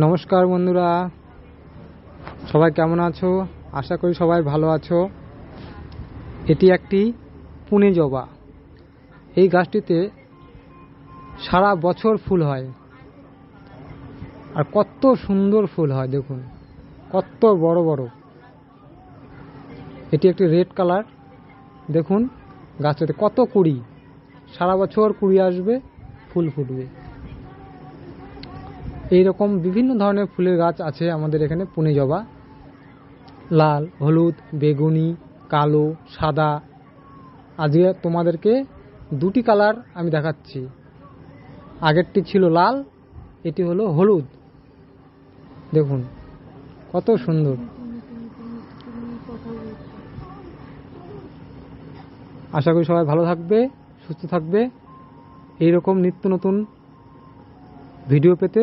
নমস্কার বন্ধুরা। সবাই কেমন আছো? আশা করি সবাই ভালো আছো। এটি একটি পুনে জবা। এই গাছটিতে সারা বছর ফুল হয়। আর কত সুন্দর ফুল হয়, দেখুন। কত বড় বড়। এটি একটি রেড কালার। দেখুন, গাছটাতে কত কুড়ি। সারা বছর কুড়ি আসবে, ফুল ফুটবে। এই রকম বিভিন্ন ধরনের ফুলের গাছ আছে আমাদের এখানে, পুনে জবা। লাল, হলুদ, বেগুনি, কালো, সাদা। আজকে তোমাদেরকে দুটি কালার আমি দেখাচ্ছি। আগেরটি ছিল লাল, এটি হলো হলুদ। দেখুন, কত সুন্দর। আশা করি সবাই ভালো থাকবে, সুস্থ থাকবে। এই রকম নিত্য নতুন ভিডিও পেতে